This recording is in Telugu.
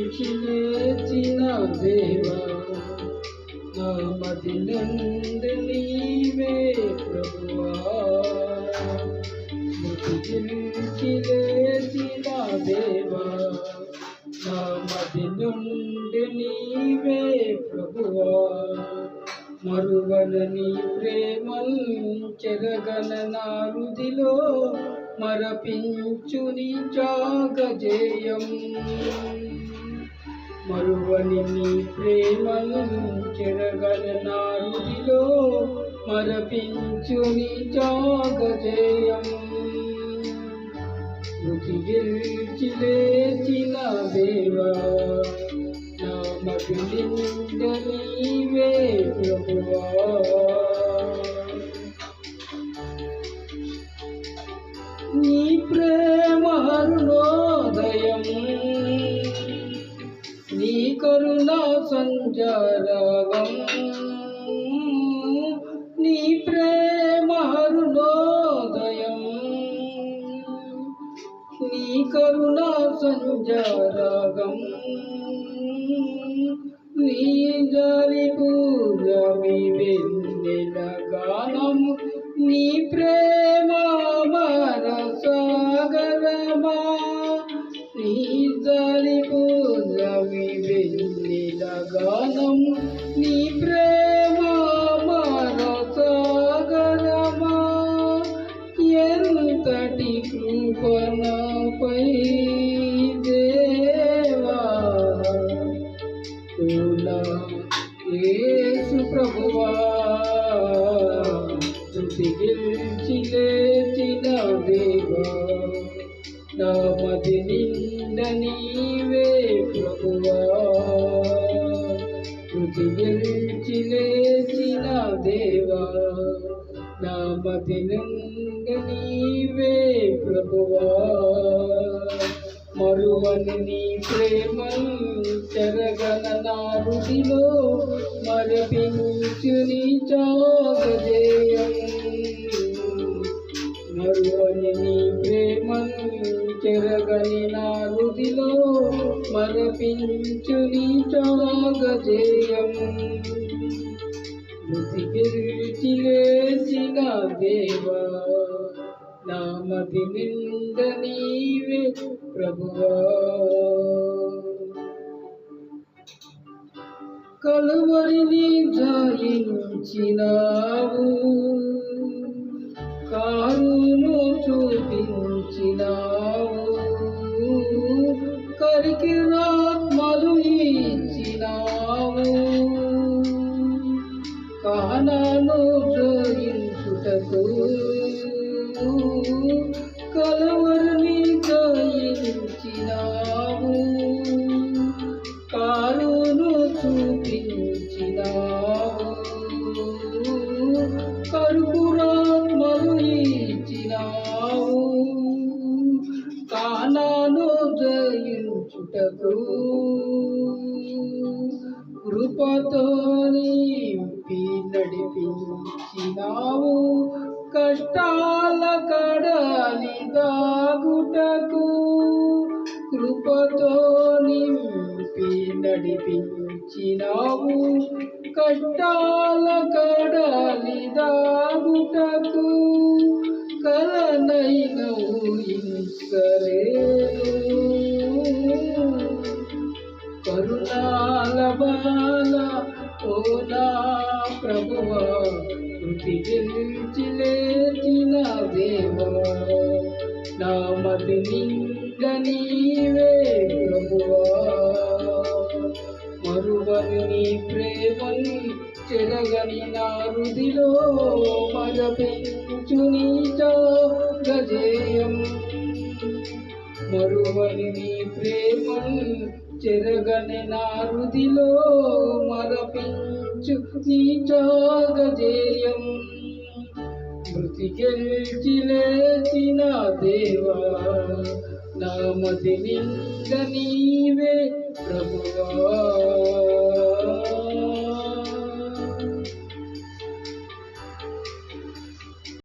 గెలిచి లేచిన దేవా. నా మది నీవే ప్రభువా. మృతి లేచిన దేవా. నా మది నీవే ప్రభువా. మరువలని ప్రేమల్ చెరగన నా రుదిలో మరపించుని జాగజేయం. మరువని నీ ప్రేమను చెరగన నా రుదిలో మరపించుని జాగజేయం. మృతి గెలిచి లేచిన దేవా నా మతి నింద నీవే ప్రభువా. సంజారగం నీ జాలి పూజమి వెన్నెల గానము నీ ప్రేమ సాగరమా నీ జాలి పూజమి వెన్నెల నా మది నిండ నీవే ప్రభువా. తుది గెలిచి లేచిన దేవా నా మది నిండ నీవే ప్రభువా. మరువని నీ ప్రేమను చెరగన నా రుదిలో మరపించు నీ చాగజేయం చాగజేయం మృతి లేచిన దేవా నా నింద నీవే ప్రభువా. కలువరిని జాయించినావు కారును చూపించినావు కరికి రాత్మలు ఇచ్చినావు కలవరిని జయించినావు కారును చూపించినావు. కరుకురాత్మలు ఇచ్చినావు కానాను జయించుటకు కృపతో నింపి నడిపించినావు. కష్టాల కడలి దాగుటకు కృపతో నింపి నడిపించినావు. కష్టాల కడలి దాగుటకు కలనైన కృతి గెలిచి లేచిన దేవా నా మతి నీవే ప్రభువా. మరువని నీ ప్రేమని చెరగని నా రుదిలో మరపెంచు నీ గజేయం మరువని నీ ప్రేమను చెరగని నా రుదిలో మరపించు నీ జాగజేయం మృతి గెలిచి లేచిన దేవా నామతి నింద నీవే ప్రభువా.